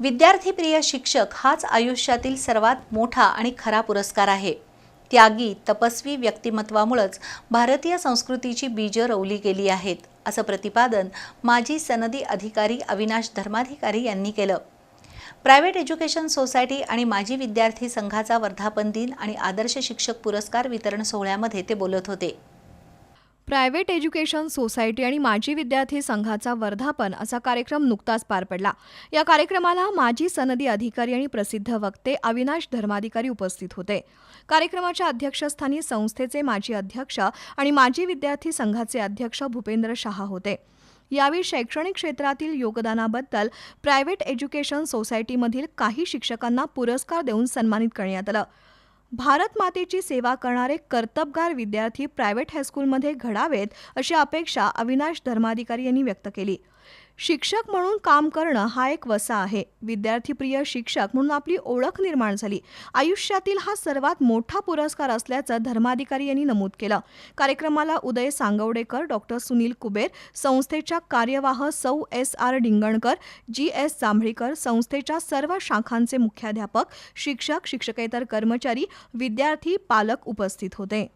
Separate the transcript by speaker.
Speaker 1: विद्यार्थीप्रिय शिक्षक हाच आयुष्यातील सर्वात मोठा आणि खरा पुरस्कार आहे. त्यागी तपस्वी व्यक्तिमत्वामुळंच भारतीय संस्कृतीची बीजं रोवली गेली आहेत असं प्रतिपादन माजी सनदी अधिकारी अविनाश धर्माधिकारी यांनी केलं. प्रायव्हेट एज्युकेशन सोसायटी आणि माजी विद्यार्थी संघाचा वर्धापन दिन आणि आदर्श शिक्षक पुरस्कार वितरण सोहळ्यामध्ये ते बोलत होते.
Speaker 2: प्रायव्हेट एज्युकेशन सोसायटी आणि माजी विद्यार्थी संघाचा वर्धापन असा कार्यक्रम नुकताच पार पडला. या कार्यक्रमाला माजी सनदी अधिकारी आणि प्रसिद्ध वक्ते अविनाश धर्माधिकारी उपस्थित होते. कार्यक्रमाच्या अध्यक्षस्थानी संस्थेचे माजी अध्यक्ष आणि माजी विद्यार्थी संघाचे अध्यक्ष भूपेंद्र शहा होते. यावेळी शैक्षणिक क्षेत्रातील योगदानाबद्दल प्रायव्हेट एज्युकेशन सोसायटीमधील काही शिक्षकांना पुरस्कार देऊन सन्मानित करण्यात आलं. भारत मातेची सेवा करणारे कर्तबगार विद्यार्थी प्रायव्हेट हायस्कूलमध्ये घडावेत अशी अपेक्षा अविनाश धर्माधिकारी यांनी व्यक्त केली. शिक्षक म्हणून काम करणं हा एक वसा आहे. विद्यार्थीप्रिय शिक्षक म्हणून आपली ओळख निर्माण झाली. आयुष्यातील हा सर्वात मोठा पुरस्कार असल्याचं धर्माधिकारी यांनी नमूद केलं. कार्यक्रमाला उदय सांगवडेकर डॉक्टर सुनील कुबेर संस्थेच्या कार्यवाह Sau S R Dingankar G S Jambhalikar संस्थेच्या सर्व शाखांचे मुख्याध्यापक शिक्षक शिक्षकेतर कर्मचारी विद्यार्थी पालक उपस्थित होते.